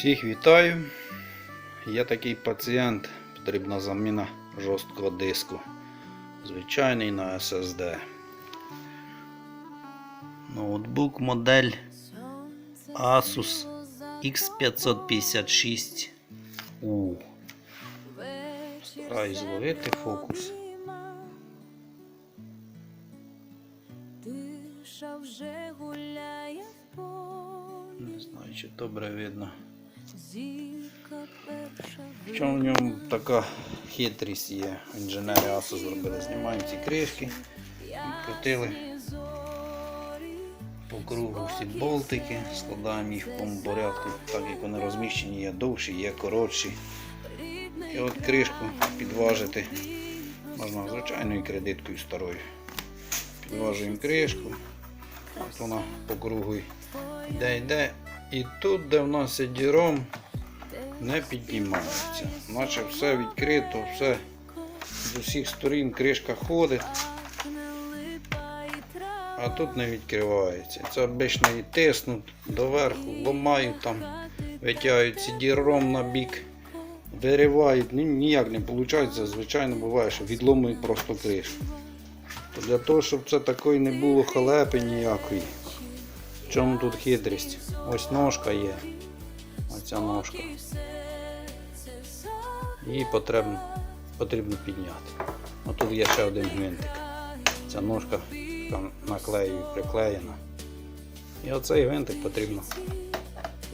Всіх вітаю. Є такий пацієнт, потрібна заміна жорсткого диску. Звичайний на SSD. Ноутбук модель Asus X556U. Стараюсь зловити фокус. Не знаю, чи добре видно. В чому в ньому така хитрість є? Інженери Asus зробили. Знімаємо ці кришки, відкрутили по кругу всі болтики, складаємо їх в тому порядку, так як вони розміщені, є довші, є коротші. І от кришку підважити можна звичайною кредиткою старою. Підважуємо кришку, от вона по кругу йде, йде. І тут, де в нас діром, не піднімається. Наче все відкрито, все з усіх сторін кришка ходить. А тут не відкривається. Це обично і тиснуть доверху, ламають там, витягують CD-ROM на бік, виривають, Ні- ніяк не виходить. Звичайно буває, що відломують просто кришу. То для того, щоб це такої не було халепи ніякої. Чому тут хитрість? Ось ножка є. Оця ножка. Її потрібно, потрібно підняти. А тут є ще один гвинтик. Ця ножка там наклею приклеєна. І оцей гвинтик потрібно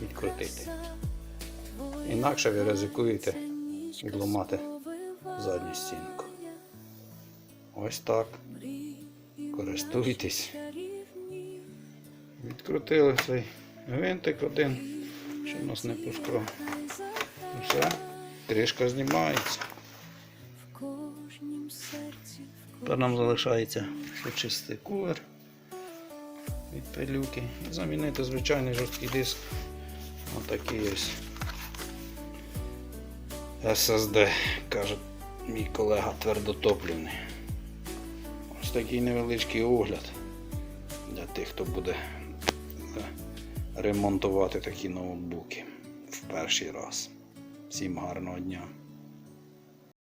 відкрутити. Інакше ви ризикуєте відламати задню стінку. Ось так. Користуйтесь. Відкрутили цей гвинтик один, щоб нас не пускав. І все, кришка знімається. Тепер нам залишається почистити кулер від пилюки і замінити звичайний жорсткий диск. Отакий ось SSD, каже мій колега твердотоплівний. Ось такий невеличкий огляд для тих, хто буде е, ремонтувати такі ноутбуки в перший раз. Всім гарного дня!